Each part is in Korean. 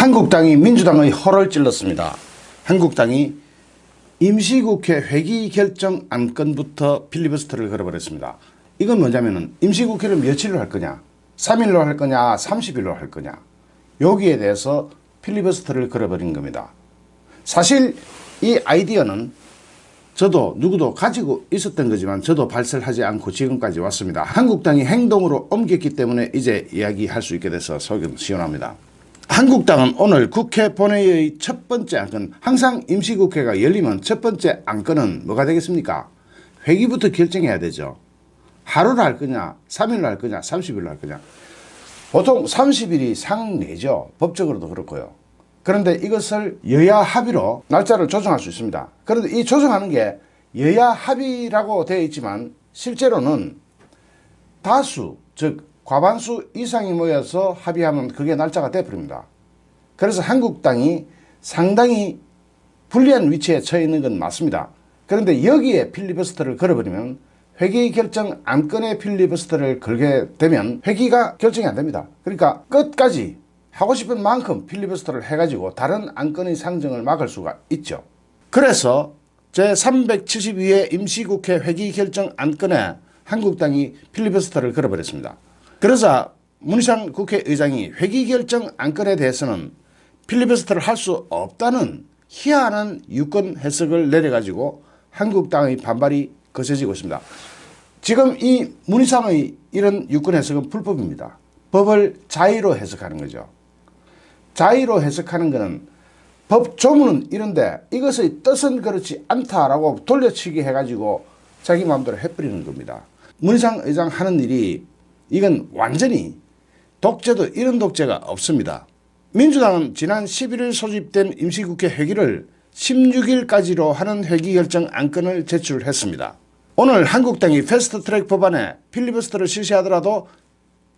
한국당이 민주당의 허를 찔렀습니다. 한국당이 임시국회 회기 결정 안건부터 필리버스터를 걸어버렸습니다. 이건 뭐냐면은 임시국회를 며칠로 할 거냐, 3일로 할 거냐, 30일로 할 거냐, 여기에 대해서 필리버스터를 걸어버린 겁니다. 사실 이 아이디어는 저도 누구도 가지고 있었던 거지만 저도 발설하지 않고 지금까지 왔습니다. 한국당이 행동으로 옮겼기 때문에 이제 이야기할 수 있게 돼서 속이 시원합니다. 한국당은 오늘 국회 본회의의 첫 번째 안건, 항상 임시국회가 열리면 첫 번째 안건은 뭐가 되겠습니까? 회기부터 결정해야 되죠. 하루로 할 거냐, 3일로 할 거냐, 30일로 할 거냐. 보통 30일이 상내죠. 법적으로도 그렇고요. 그런데 이것을 여야 합의로 날짜를 조정할 수 있습니다. 그런데 이 조정하는 게 여야 합의라고 되어 있지만 실제로는 다수, 즉 과반수 이상이 모여서 합의하면 그게 날짜가 돼버립니다. 그래서 한국당이 상당히 불리한 위치에 처해 있는 건 맞습니다. 그런데 여기에 필리버스터를 걸어버리면 회기 결정 안건에 필리버스터를 걸게 되면 회기가 결정이 안 됩니다. 그러니까 끝까지 하고 싶은 만큼 필리버스터를 해가지고 다른 안건의 상정을 막을 수가 있죠. 그래서 제372회 임시국회 회기 결정 안건에 한국당이 필리버스터를 걸어버렸습니다. 그러자 문희상 국회의장이 회기 결정 안건에 대해서는 필리버스터를 할 수 없다는 희한한 유권 해석을 내려가지고 한국당의 반발이 거세지고 있습니다. 지금 이 문희상의 이런 유권 해석은 불법입니다. 법을 자의로 해석하는 거죠. 자의로 해석하는 것은 법 조문은 이런데 이것의 뜻은 그렇지 않다라고 돌려치기 해가지고 자기 마음대로 해버리는 겁니다. 문희상 의장 하는 일이 이건 완전히 독재도 이런 독재가 없습니다. 민주당은 지난 11일 소집된 임시국회 회기를 16일까지로 하는 회기 결정 안건을 제출했습니다. 오늘 한국당이 패스트트랙 법안에 필리버스터를 실시하더라도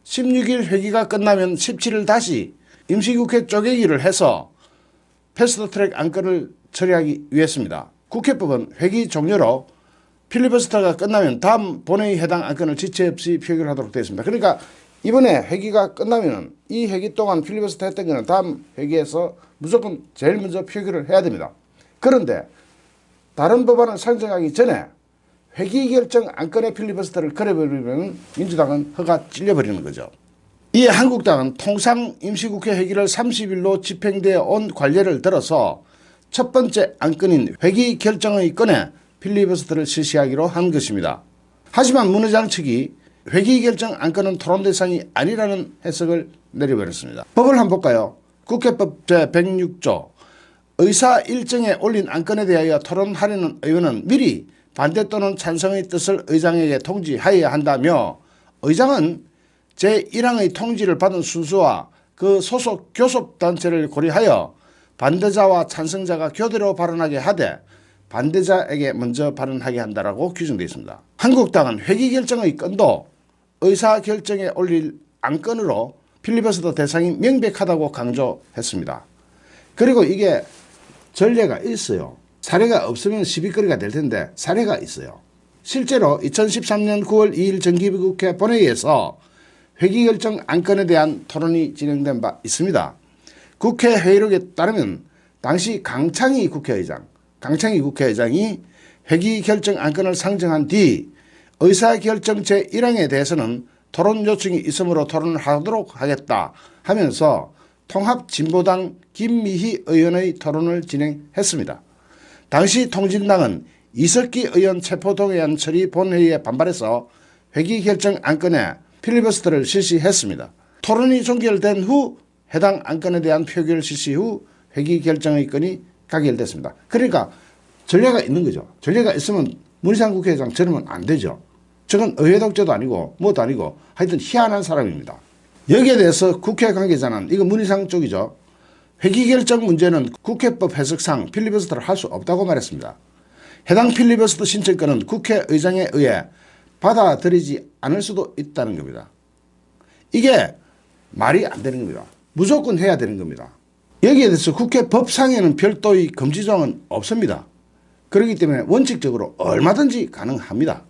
16일 회기가 끝나면 17일 다시 임시국회 쪼개기를 해서 패스트트랙 안건을 처리하기 위해서입니다. 국회법은 회기 종료로 필리버스터가 끝나면 다음 본회의 해당 안건을 지체 없이 표결하도록 되어 있습니다. 그러니까 이번에 회기가 끝나면 이 회기 동안 필리버스터 했던 거는 다음 회기에서 무조건 제일 먼저 표결을 해야 됩니다. 그런데 다른 법안을 상정하기 전에 회기 결정 안건의 필리버스터를 걸어버리면 민주당은 허가 찔려버리는 거죠. 이에 한국당은 통상 임시국회 회기를 30일로 집행되어 온 관례를 들어서 첫 번째 안건인 회기 결정의 건에 필리버스터를 실시하기로 한 것입니다. 하지만 문 의장 측이 회기 결정 안건은 토론 대상이 아니라는 해석을 내려버렸습니다. 법을 한번 볼까요? 국회법 제106조 의사 일정에 올린 안건에 대하여 토론하려는 의원은 미리 반대 또는 찬성의 뜻을 의장에게 통지하여야 한다며 의장은 제1항의 통지를 받은 순수와 그 소속 교섭단체를 고려하여 반대자와 찬성자가 교대로 발언하게 하되 반대자에게 먼저 발언하게 한다라고 규정되어 있습니다. 한국당은 회기 결정의 건도 의사 결정에 올릴 안건으로 필리버스터 대상이 명백하다고 강조했습니다. 그리고 이게 전례가 있어요. 사례가 없으면 시비거리가 될 텐데 사례가 있어요. 실제로 2013년 9월 2일 정기국회 본회의에서 회기 결정 안건에 대한 토론이 진행된 바 있습니다. 국회 회의록에 따르면 당시 강창희 국회의장, 강창희 국회의장이 회기 결정 안건을 상정한 뒤 의사결정 제1항에 대해서는 토론 요청이 있으므로 토론을 하도록 하겠다 하면서 통합진보당 김미희 의원의 토론을 진행했습니다. 당시 통진당은 이석기 의원 체포동의안 처리 본회의에 반발해서 회기 결정 안건에 필리버스터를 실시했습니다. 토론이 종결된 후 해당 안건에 대한 표결 실시 후 회기 결정의 건이 가결됐습니다. 그러니까 전례가 있는 거죠. 전례가 있으면 문희상 국회의장 저러면 안 되죠. 저건 의회 독재도 아니고 뭐도 아니고 하여튼 희한한 사람입니다. 여기에 대해서 국회 관계자는 이거 문희상 쪽이죠. 회기 결정 문제는 국회법 해석상 필리버스터를 할 수 없다고 말했습니다. 해당 필리버스터 신청권은 국회의장에 의해 받아들이지 않을 수도 있다는 겁니다. 이게 말이 안 되는 겁니다. 무조건 해야 되는 겁니다. 여기에 대해서 국회 법상에는 별도의 금지조항은 없습니다. 그렇기 때문에 원칙적으로 얼마든지 가능합니다.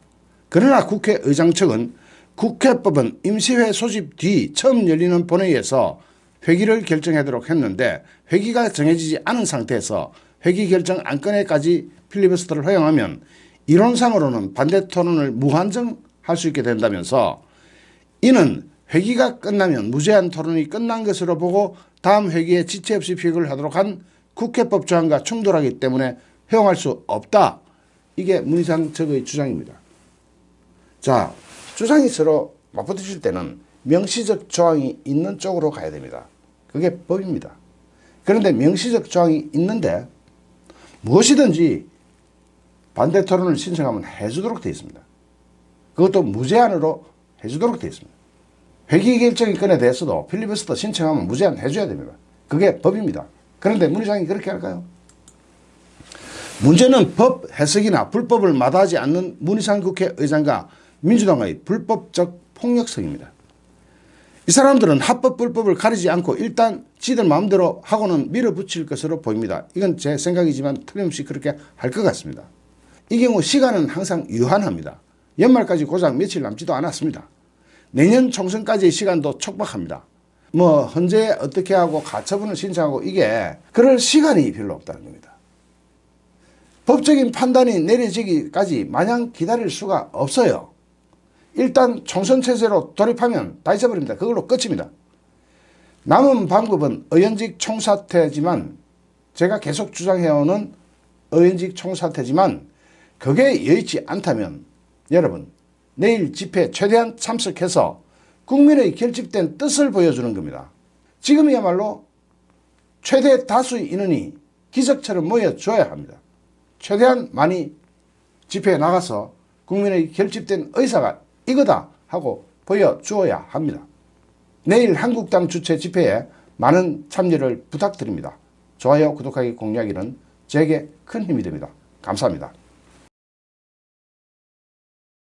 그러나 국회의장 측은 국회법은 임시회 소집 뒤 처음 열리는 본회의에서 회기를 결정하도록 했는데 회기가 정해지지 않은 상태에서 회기 결정 안건에까지 필리버스터를 허용하면 이론상으로는 반대 토론을 무한정 할 수 있게 된다면서 이는 회기가 끝나면 무제한 토론이 끝난 것으로 보고 다음 회기에 지체 없이 피격을 하도록 한 국회법 조항과 충돌하기 때문에 허용할 수 없다. 이게 문희상 측의 주장입니다. 자, 주장이 서로 맞붙으실 때는 명시적 조항이 있는 쪽으로 가야 됩니다. 그게 법입니다. 그런데 명시적 조항이 있는데 무엇이든지 반대 토론을 신청하면 해주도록 되어 있습니다. 그것도 무제한으로 해주도록 되어 있습니다. 회기 결정의 건에 대해서도 필리버스터 신청하면 무제한 해줘야 됩니다. 그게 법입니다. 그런데 문희상이 그렇게 할까요? 문제는 법 해석이나 불법을 마다하지 않는 문희상 국회의장과 민주당의 불법적 폭력성입니다. 이 사람들은 합법 불법을 가리지 않고 일단 지들 마음대로 하고는 밀어붙일 것으로 보입니다. 이건 제 생각이지만 틀림없이 그렇게 할 것 같습니다. 이 경우 시간은 항상 유한합니다. 연말까지 고작 며칠 남지도 않았습니다. 내년 총선까지의 시간도 촉박합니다. 뭐 현재 어떻게 하고 가처분을 신청하고 이게 그럴 시간이 별로 없다는 겁니다. 법적인 판단이 내려지기까지 마냥 기다릴 수가 없어요. 일단 총선 체제로 돌입하면 다 잊어버립니다. 그걸로 끝입니다. 남은 방법은 의원직 총사퇴지만 제가 계속 주장해오는 의원직 총사퇴지만 그게 여의치 않다면 여러분 내일 집회 최대한 참석해서 국민의 결집된 뜻을 보여주는 겁니다. 지금이야말로 최대 다수의 인원이 기적처럼 모여줘야 합니다. 최대한 많이 집회에 나가서 국민의 결집된 의사가 이거다 하고 보여주어야 합니다. 내일 한국당 주최 집회에 많은 참여를 부탁드립니다. 좋아요, 구독하기, 공유하기는 제게 큰 힘이 됩니다. 감사합니다.